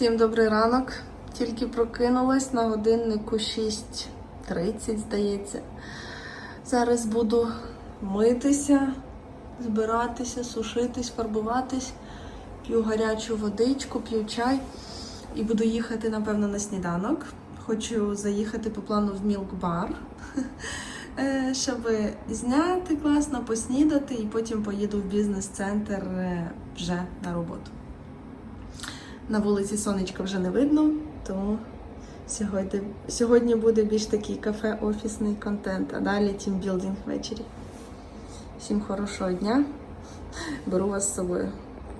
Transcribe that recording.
Всім добрий ранок. Тільки прокинулась на годиннику 6.30, здається. Зараз буду митися, збиратися, сушитись, фарбуватись. П'ю гарячу водичку, п'ю чай і буду їхати, напевно, на сніданок. Хочу заїхати по плану в мілк-бар, е, щоб зняти класно, поснідати і потім поїду в бізнес-центр е, вже на роботу. На вулиці сонечка вже не видно, тому сьогодні, сьогодні буде більш такий кафе-офісний контент, а далі тімбілдинг ввечері. Всім хорошого дня. Беру вас з собою.